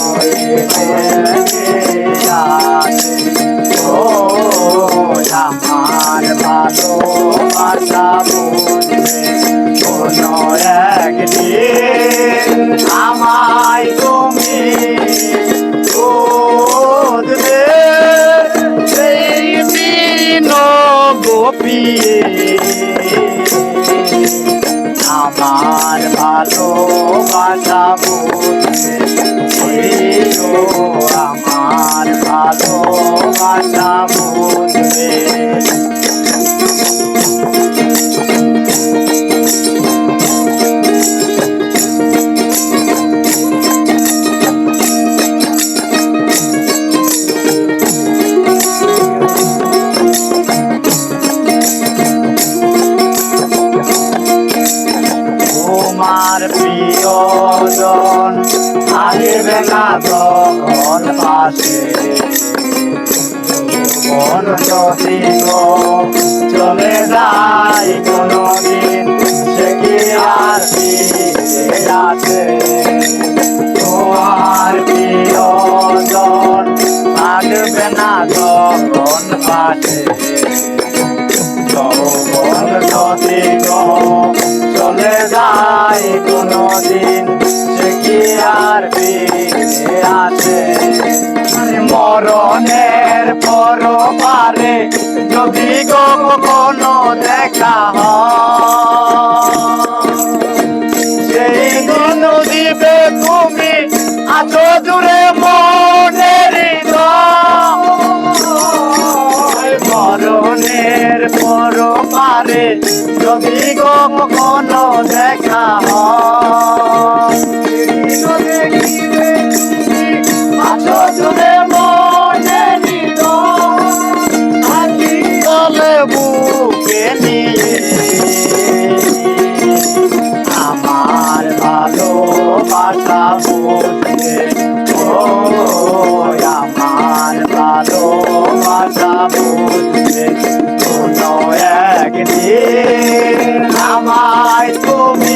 Hare Hare থাকবে না তখন পাশে। মন যদি চলে যায় কোনদিন, সে কি আসি আছে? তোমার প্রিয়জন থাকবে না তখন পাশে। পরপারে যদি গো কখনো দেখা সেই দিন দিবে তুমি আছো দূরে মনের মরণের পরপারে যদি কখনো দেখা I for me.